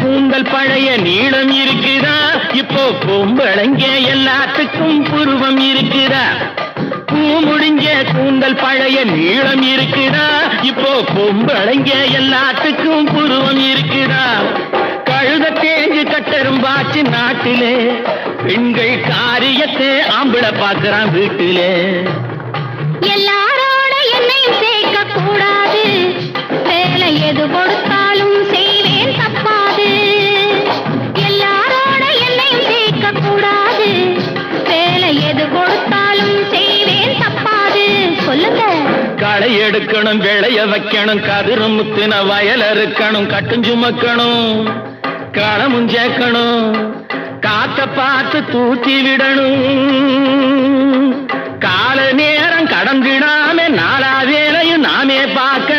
கூந்தல் பழைய நீளம் இருக்குதா? இப்போ பொம்பளைங்க எல்லாத்துக்கும் புருவம் இருக்குதா? பூ முடிஞ்ச கூந்தல் பழைய நீளம் இருக்குதா? இப்போ பொம்பளைங்க எல்லாத்துக்கும் புருவம் இருக்குதா? கழுத தேஞ்சு கட்டரும் பாச்சு நாட்டிலே பெண்கள் காரியத்தை ஆம்பளை பாக்குறான் வீட்டிலே. எல்லாரோட என்னையும் சேர்க்க கூடாது வேலை எது கொடுத்தாலும் செய்வேன் வேலை எது கொடுத்தாலும் செய்வேன் தப்பாது. சொல்லுங்க. களை எடுக்கணும் விளைய வைக்கணும் கதிரு முத்தின வயல் அறுக்கணும் கட்டும் சுமக்கணும் களமும் சேர்க்கணும் காத்த பார்த்து தூத்தி விடணும். கால நேரம் கடந்திடாம நாலா வேலையும் நாமே பார்க்க